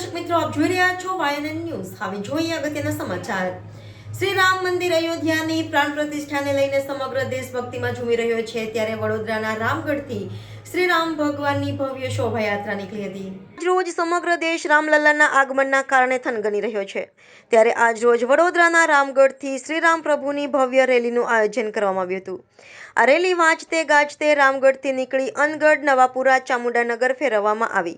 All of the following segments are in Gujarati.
દર્શક મિત્રો, આપ જોઈ રહ્યા છો વાયનન ન્યૂઝ હવે જોઈએ અગત્યના સમાચાર. શ્રી રામ મંદિર અયોધ્યાની પ્રાણ પ્રતિષ્ઠાને લઈને સમગ્ર દેશભક્તિમાં ઝૂમી રહ્યો છે. ત્યારે વડોદરાના રામગઢથી શ્રી રામ ભગવાનની ભવ્ય શોભાયાત્રા નીકળી હતી. રોજ સમગ્ર દેશ રામલલ્લાના આગમનના કારણે થનગની રહ્યો છે. ત્યારે આજ વડોદરાના રામગઢથી શ્રીરામ પ્રભુની ભવ્ય રેલીનું આયોજન કરવામાં આવ્યું હતું. આ રેલી વાંચતે ગાજતે રામગઢથી નીકળી અનગઢ નવાપુરા ચામુંડાનગર ફેરવવામાં આવી.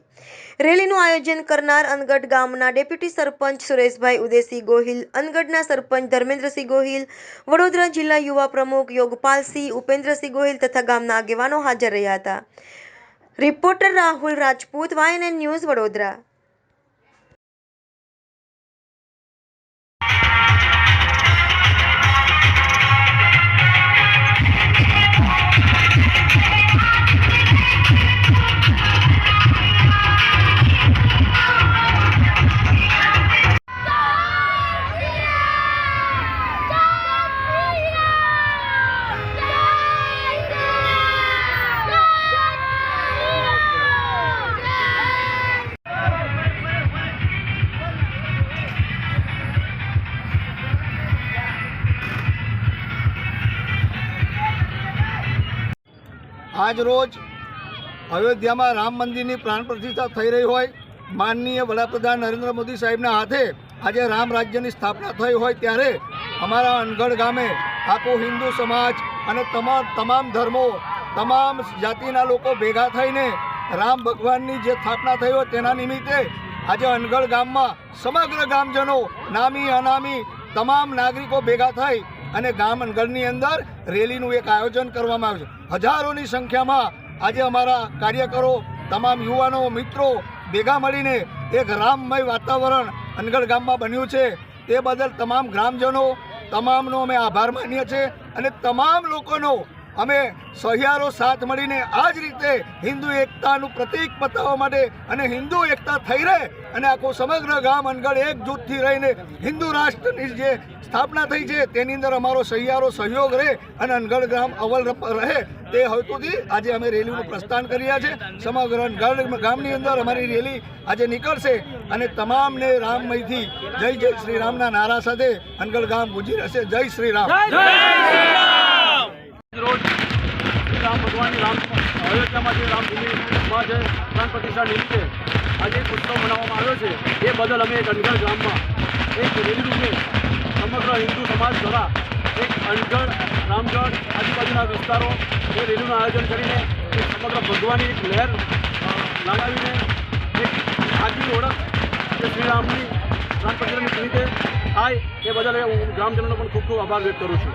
રેલીનું આયોજન કરનાર અનગઢ ગામના ડેપ્યુટી સરપંચ સુરેશભાઈ ઉદેસી ગોહિલ, અનગઢના સરપંચ ધર્મેન્દ્રસિંહ ગોહિલ, વડોદરા જિલ્લા યુવા પ્રમુખ યોગપાલસિંહ, ઉપેન્દ્રસિંહ ગોહિલ તથા ગામના આગેવાનો હાજર રહ્યા હતા. Reporter Rahul Rajput YNN news Vadodara. આજ રોજ અયોધ્યામાં રામ મંદિરની પ્રાણ પ્રતિષ્ઠા થઈ રહી હોય, માનનીય વડાપ્રધાન નરેન્દ્ર મોદી સાહેબના હાથે આજે રામ રાજ્યની સ્થાપના થઈ હોય ત્યારે અમારા અનગઢ ગામે આખો હિન્દુ સમાજ અને તમામ તમામ ધર્મો, તમામ જાતિના લોકો ભેગા થઈને રામ ભગવાનની જે સ્થાપના થઈ હોય તેના નિમિત્તે આજે અનગઢ ગામમાં સમગ્ર ગામજનો, નામી, અનામી, તમામ નાગરિકો ભેગા થઈ અને ગામ અનગઢની અંદર રેલીનું એક આયોજન કરવામાં આવ્યું છે. હજારોની સંખ્યામાં આજે અમારા કાર્યકરો, તમામ યુવાનો, મિત્રો ભેગા મળીને એક રામમય વાતાવરણ અનગઢ ગામમાં બન્યું છે. તે બદલ તમામ ગ્રામજનો, તમામનો અમે આભાર માનીએ છીએ અને તમામ લોકોનો અમે સહિયારો સાથ મળીને આ જ રીતે હિન્દુ એકતાનું પ્રતીક બતાવવા માટે અને હિન્દુ એકતા થઈ રહે અને આખું સમગ્ર ગામ અનગઢ એકજૂથથી રહીને હિન્દુ રાષ્ટ્રની જે સ્થાપના થઈ છે, તેની અંદર અમારો સહિયારો સહયોગ રહે અને અનગઢ ગામ અવલ રહે તે હેતુથી આજે અમે રેલીનું પ્રસ્થાન કરી રહ્યા છે સમગ્ર અનગઢ ગામની અંદર અમારી રેલી આજે નીકળશે અને તમામને રામમયથી જય જય શ્રી રામના નારા સાથે અનગઢ ગામ ગુંજી રહેશે. જય શ્રી રામ. રોજ રામ ભગવાનની રામ અયોધ્યામાં જે રામભૂમિમાં જે પ્રાણ પ્રતિષ્ઠા નિમિત્તે આજે એક ઉત્સવ મનાવવામાં આવ્યો છે, એ બદલ અમે એક અનગઢ ગામમાં એક રેલી રૂપે સમગ્ર હિન્દુ સમાજ દ્વારા એક અણગઢ રામગઢ આજુબાજુના વિસ્તારો એ રેલીનું આયોજન કરીને સમગ્ર ભગવાનની એક લહેર લગાવીને એક આગવી ઓળખ જે શ્રીરામની પ્રાણ પ્રતિષ્ઠાની નિમિત્તે થાય, એ બદલ હું ગ્રામજનોનો પણ ખૂબ ખૂબ આભાર વ્યક્ત કરું છું.